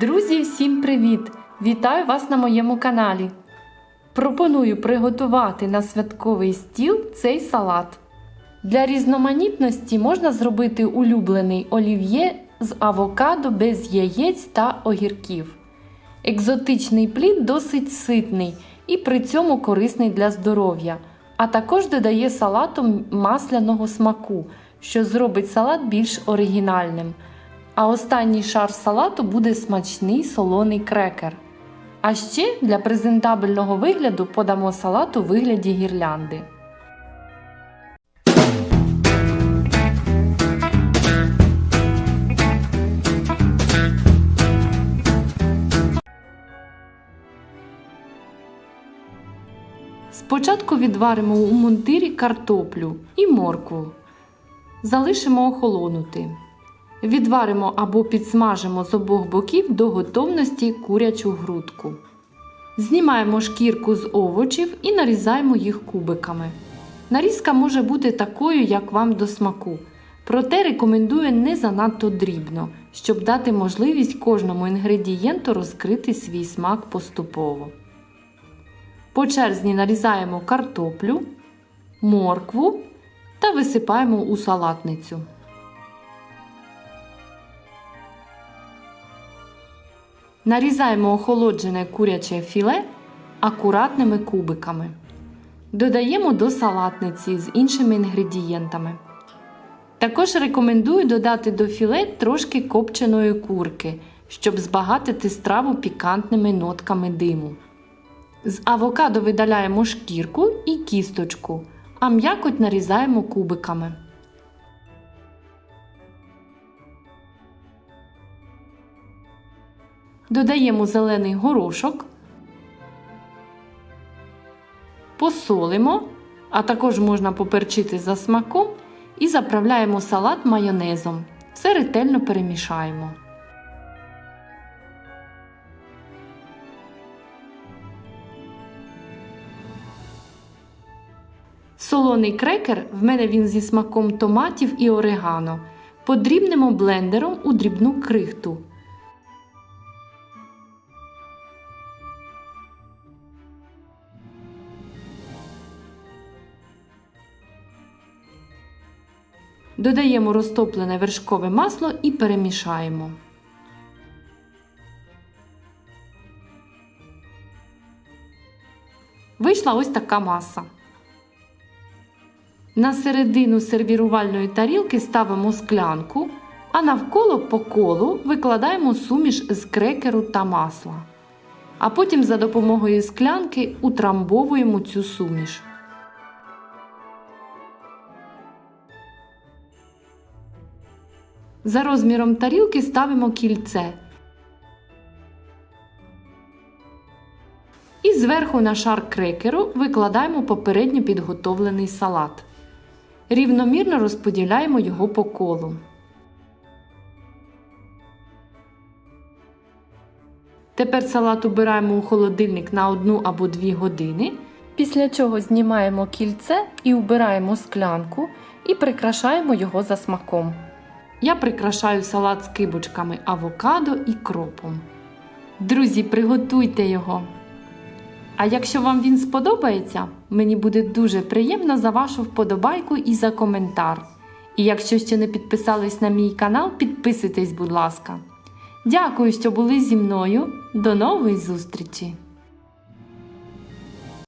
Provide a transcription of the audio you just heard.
Друзі, всім привіт! Вітаю вас на моєму каналі. Пропоную приготувати на святковий стіл цей салат. Для різноманітності можна зробити улюблений олів'є з авокадо без яєць та огірків. Екзотичний плід досить ситний і при цьому корисний для здоров'я, а також додає салату масляного смаку, що зробить салат більш оригінальним. А останній шар салату буде смачний солоний крекер. А ще для презентабельного вигляду подамо салат у вигляді гірлянди. Спочатку відваримо у мундирі картоплю і моркву. Залишимо охолонути. Відваримо або підсмажимо з обох боків до готовності курячу грудку. Знімаємо шкірку з овочів і нарізаємо їх кубиками. Нарізка може бути такою, як вам до смаку. Проте рекомендую не занадто дрібно, щоб дати можливість кожному інгредієнту розкрити свій смак поступово. По черзі нарізаємо картоплю, моркву та висипаємо у салатницю. Нарізаємо охолоджене куряче філе акуратними кубиками. Додаємо до салатниці з іншими інгредієнтами. Також рекомендую додати до філе трошки копченої курки, щоб збагатити страву пікантними нотками диму. З авокадо видаляємо шкірку і кісточку, а м'якоть нарізаємо кубиками. Додаємо зелений горошок, посолимо, а також можна поперчити за смаком і заправляємо салат майонезом. Все ретельно перемішаємо. Солоний крекер в мене він зі смаком томатів і орегано. Подрібнемо блендером у дрібну крихту. Додаємо розтоплене вершкове масло і перемішаємо. Вийшла ось така маса. На середину сервірувальної тарілки ставимо склянку, а навколо по колу викладаємо суміш з крекеру та масла. А потім за допомогою склянки утрамбовуємо цю суміш. За розміром тарілки ставимо кільце. І зверху на шар крекеру викладаємо попередньо підготовлений салат. Рівномірно розподіляємо його по колу. Тепер салат убираємо у холодильник на 1 або 2 години. Після чого знімаємо кільце і убираємо склянку і прикрашаємо його за смаком. Я прикрашаю салат з кибочками авокадо і кропом. Друзі, приготуйте його! А якщо вам він сподобається, мені буде дуже приємно за вашу вподобайку і за коментар. І якщо ще не підписались на мій канал, підписуйтесь, будь ласка. Дякую, що були зі мною. До нової зустрічі!